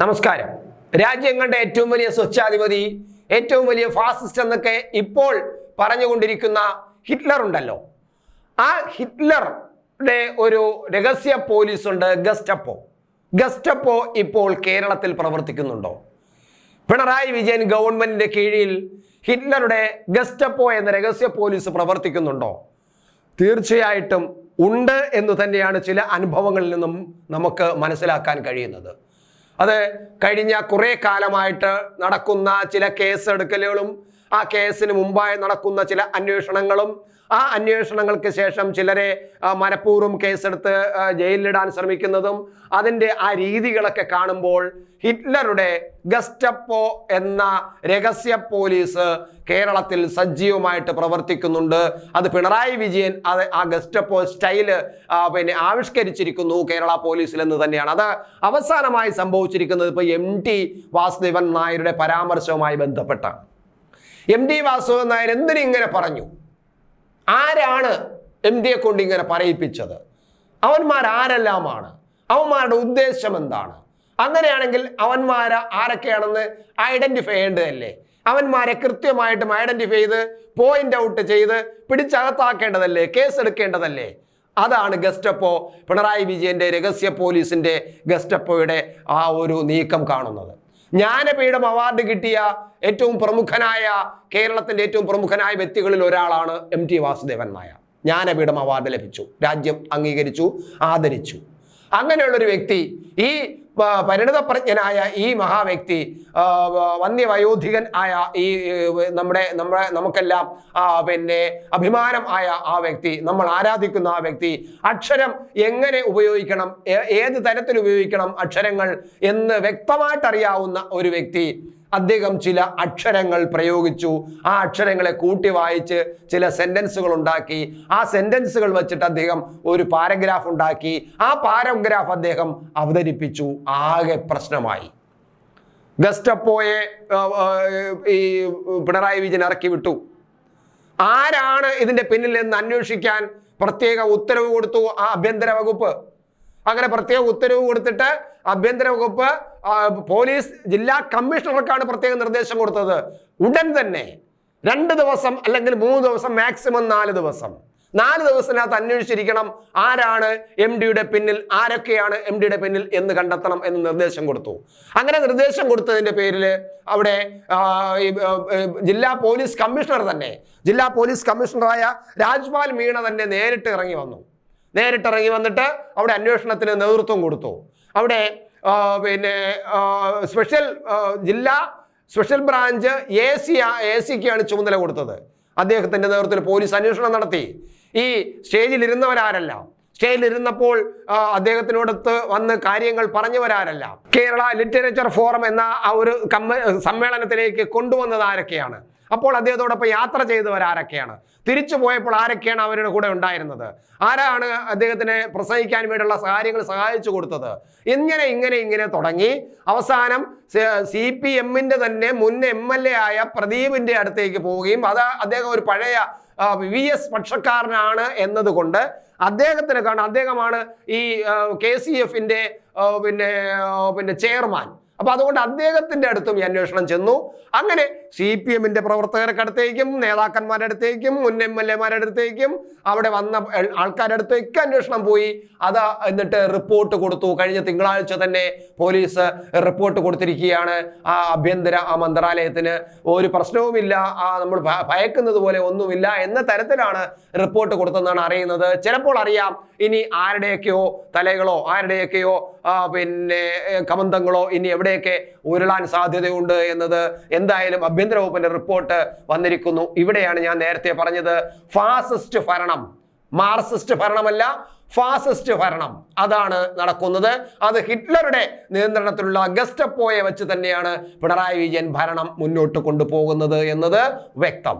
നമസ്കാരം. രാജ്യങ്ങളുടെ ഏറ്റവും വലിയ സ്വച്ഛാധിപതി ഏറ്റവും വലിയ ഫാസിസ്റ്റ് എന്നൊക്കെ ഇപ്പോൾ പറഞ്ഞുകൊണ്ടിരിക്കുന്ന ഹിറ്റ്ലർ ഉണ്ടല്ലോ. ആ ഹിറ്റ്ലറുടെ ഒരു രഹസ്യ പോലീസ് ഉണ്ട് ഗസ്റ്റപ്പോ. ഗസ്റ്റപ്പോ ഇപ്പോൾ കേരളത്തിൽ പ്രവർത്തിക്കുന്നുണ്ടോ? പിണറായി വിജയൻ ഗവൺമെന്റിന്റെ കീഴിൽ ഹിറ്റ്ലറുടെ ഗസ്റ്റപ്പോ എന്ന രഹസ്യ പോലീസ് പ്രവർത്തിക്കുന്നുണ്ടോ? തീർച്ചയായിട്ടും ഉണ്ട് എന്ന് തന്നെയാണ് ചില അനുഭവങ്ങളിൽ നിന്നും നമുക്ക് മനസ്സിലാക്കാൻ കഴിയുന്നത്. അത് കഴിഞ്ഞ കുറേ കാലമായിട്ട് നടക്കുന്ന ചില കേസ് കേസെടുക്കലുകളും ആ കേസിന് മുമ്പായി നടക്കുന്ന ചില അന്വേഷണങ്ങളും ആ അന്വേഷണങ്ങൾക്ക് ശേഷം ചിലരെ മനഃപൂർവം കേസെടുത്ത് ജയിലിലിടാൻ ശ്രമിക്കുന്നതും അതിന്റെ ആ രീതികളൊക്കെ കാണുമ്പോൾ ഹിറ്റ്ലറുടെ ഗസ്റ്റപ്പോ എന്ന രഹസ്യ പോലീസ് കേരളത്തിൽ സജീവമായിട്ട് പ്രവർത്തിക്കുന്നുണ്ട്. അത് പിണറായി വിജയൻ അത് ആ ഗസ്റ്റപ്പോ സ്റ്റൈൽ പിന്നെ ആവിഷ്കരിച്ചിരിക്കുന്നു കേരള പോലീസിൽ എന്ന് തന്നെയാണ്. അത് അവസാനമായി സംഭവിച്ചിരിക്കുന്നത് ഇപ്പോൾ എം ടി വാസുദേവൻ നായരുടെ പരാമർശവുമായി ബന്ധപ്പെട്ടാണ്. എം ടി വാസുദേവൻ നായർ എന്തിനിങ്ങനെ പറഞ്ഞു? ആരാണ് എം ഡിയെ കൊണ്ട് ഇങ്ങനെ പറയിപ്പിച്ചത്? അവന്മാർ ആരെല്ലാമാണ്? അവന്മാരുടെ ഉദ്ദേശം എന്താണ്? അങ്ങനെയാണെങ്കിൽ അവന്മാർ ആരൊക്കെയാണെന്ന് ഐഡന്റിഫൈ ചെയ്യേണ്ടതല്ലേ? അവന്മാരെ കൃത്യമായിട്ടും ഐഡന്റിഫൈ ചെയ്ത് പോയിന്റ് ഔട്ട് ചെയ്ത് പിടിച്ചകത്താക്കേണ്ടതല്ലേ? കേസ് എടുക്കേണ്ടതല്ലേ? അതാണ് ഗസ്റ്റപ്പോ പിണറായി വിജയന്റെ രഹസ്യ പോലീസിന്റെ ഗസ്റ്റപ്പോയുടെ ആ ഒരു നീക്കം കാണുന്നത്. ജ്ഞാനപീഠം അവാർഡ് കിട്ടിയ ഏറ്റവും പ്രമുഖനായ കേരളത്തിന്റെ ഏറ്റവും പ്രമുഖനായ വ്യക്തികളിൽ ഒരാളാണ് M T Vasudevan Nair. Jnanpith award ലഭിച്ചു. രാജ്യം അംഗീകരിച്ചു ആദരിച്ചു. അങ്ങനെയുള്ളൊരു വ്യക്തി ഈ പരിണിതപ്രജ്ഞനായ ഈ മഹാവ്യക്തി വന്യവയോധികൻ ആയ ഈ നമ്മുടെ നമ്മുടെ നമുക്കെല്ലാം പിന്നെ അഭിമാനം ആയ ആ വ്യക്തി നമ്മൾ ആരാധിക്കുന്ന ആ വ്യക്തി അക്ഷരം എങ്ങനെ ഉപയോഗിക്കണം ഏത് തരത്തിൽ ഉപയോഗിക്കണം അക്ഷരങ്ങൾ എന്ന് വ്യക്തമായിട്ട് അറിയാവുന്ന ഒരു വ്യക്തി അദ്ദേഹം ചില അക്ഷരങ്ങൾ പ്രയോഗിച്ചു. ആ അക്ഷരങ്ങളെ കൂട്ടി വായിച്ച് ചില സെന്റൻസുകൾ ഉണ്ടാക്കി. ആ സെന്റൻസുകൾ വെച്ചിട്ട് അദ്ദേഹം ഒരു പാരഗ്രാഫ് ഉണ്ടാക്കി. ആ പാരഗ്രാഫ് അദ്ദേഹം അവതരിപ്പിച്ചു. ആകെ പ്രശ്നമായി. ഗസ്റ്റപ്പോയെ ഈ പിണറായി വിജയൻ ഇറക്കി വിട്ടു. ആരാണ് ഇതിന്റെ പിന്നിൽ എന്ന് അന്വേഷിക്കാൻ പ്രത്യേക ഉത്തരവ് കൊടുത്തു ആ ആഭ്യന്തര വകുപ്പ്? അങ്ങനെ പ്രത്യേക ഉത്തരവ് കൊടുത്തിട്ട് ആഭ്യന്തര വകുപ്പ് പോലീസ് ജില്ലാ കമ്മീഷണർക്കാണ് പ്രത്യേക നിർദ്ദേശം കൊടുത്തത്. ഉടൻ തന്നെ രണ്ട് ദിവസം അല്ലെങ്കിൽ മൂന്ന് ദിവസം മാക്സിമം നാല് ദിവസം. നാല് ദിവസത്തിനകത്ത് അന്വേഷിച്ചിരിക്കണം ആരാണ് എം ഡിയുടെ പിന്നിൽ ആരൊക്കെയാണ് എം ഡിയുടെ പിന്നിൽ എന്ന് കണ്ടെത്തണം എന്ന് നിർദ്ദേശം കൊടുത്തു. അങ്ങനെ നിർദ്ദേശം കൊടുത്തതിന്റെ പേരിൽ അവിടെ ജില്ലാ പോലീസ് കമ്മീഷണർ തന്നെ ജില്ലാ പോലീസ് കമ്മീഷണറായ രാജ്പാൽ മീണ തന്നെ നേരിട്ട് ഇറങ്ങി വന്നു. നേരിട്ട് ഇറങ്ങി വന്നിട്ട് അവിടെ അന്വേഷണത്തിന് നേതൃത്വം കൊടുത്തു. അവിടെ പിന്നെ സ്പെഷ്യൽ ജില്ലാ special branch A C A സിക്കാണ് ചുമതല കൊടുത്തത്. അദ്ദേഹത്തിന്റെ നേതൃത്വത്തിൽ പോലീസ് അന്വേഷണം നടത്തി. ഈ ഇരുന്നപ്പോൾ ആ, അദ്ദേഹത്തിനോടത്ത് വന്ന് കാര്യങ്ങൾ പറഞ്ഞവരാരല്ല. കേരള ലിറ്ററേച്ചർ ഫോറം എന്ന ആ ഒരു സമ്മേളനത്തിലേക്ക് കൊണ്ടുവന്നത് ആരൊക്കെയാണ്? അപ്പോൾ അദ്ദേഹത്തോടൊപ്പം യാത്ര ചെയ്തവർ ആരൊക്കെയാണ്? തിരിച്ചു പോയപ്പോൾ ആരൊക്കെയാണ് അവരുടെ കൂടെ ഉണ്ടായിരുന്നത്? ആരാണ് അദ്ദേഹത്തിനെ പ്രസംഗിക്കാൻ വേണ്ടിയുള്ള കാര്യങ്ങൾ സഹായിച്ചു കൊടുത്തത്? ഇങ്ങനെ ഇങ്ങനെ ഇങ്ങനെ തുടങ്ങി. അവസാനം സി പി എമ്മിന്റെ തന്നെ മുൻ എം എൽ എ ആയ പ്രദീപിന്റെ അടുത്തേക്ക് പോവുകയും അത് അദ്ദേഹം ഒരു പഴയ വി എസ് പക്ഷക്കാരനാണ് എന്നതുകൊണ്ട് അദ്ദേഹത്തിന് കാരണം അദ്ദേഹമാണ് ഈ കെ സി എഫിന്റെ പിന്നെ പിന്നെ ചെയർമാൻ. അപ്പൊ അതുകൊണ്ട് അദ്ദേഹത്തിന്റെ അടുത്തും ഈ അന്വേഷണം ചെന്നു. അങ്ങനെ സി പി എമ്മിന്റെ പ്രവർത്തകരുടെ അടുത്തേക്കും നേതാക്കന്മാരുടെ അടുത്തേക്കും മുൻ എം എൽ എമാരുടെ അടുത്തേക്കും അവിടെ വന്ന ആൾക്കാരുടെ അടുത്തേക്ക് അന്വേഷണം പോയി. അത് എന്നിട്ട് റിപ്പോർട്ട് കൊടുത്തു. കഴിഞ്ഞ തിങ്കളാഴ്ച തന്നെ പോലീസ് റിപ്പോർട്ട് കൊടുത്തിരിക്കുകയാണ്. ആ ആഭ്യന്തര ആ മന്ത്രാലയത്തിന് ഒരു പ്രശ്നവുമില്ല ആ നമ്മൾ ഭയക്കുന്നത് പോലെ ഒന്നുമില്ല എന്ന തരത്തിലാണ് റിപ്പോർട്ട് കൊടുത്തതെന്നാണ് അറിയുന്നത്. ചിലപ്പോൾ അറിയാം ഇനി ആരുടെയൊക്കെയോ തലകളോ ആരുടെയൊക്കെയോ പിന്നെ കമന്തങ്ങളോ ഇനി എവിടെയൊക്കെ ഉരുളാൻ സാധ്യതയുണ്ട് എന്നത് എന്തായാലും ആഭ്യന്തര വകുപ്പിന്റെ റിപ്പോർട്ട് വന്നിരിക്കുന്നു. ഇവിടെയാണ് ഞാൻ നേരത്തെ പറഞ്ഞത്. ഫാസിസ്റ്റ് ഭരണം. മാർസിസ്റ്റ് ഭരണമല്ല ഫാസിസ്റ്റ് ഭരണം. അതാണ് നടക്കുന്നത്. അത് ഹിറ്റ്ലറുടെ നിയന്ത്രണത്തിലുള്ള ഗസ്റ്റപ്പോയെ വെച്ച് തന്നെയാണ് പിണറായി വിജയൻ ഭരണം മുന്നോട്ട് കൊണ്ടുപോകുന്നത് എന്നത് വ്യക്തം.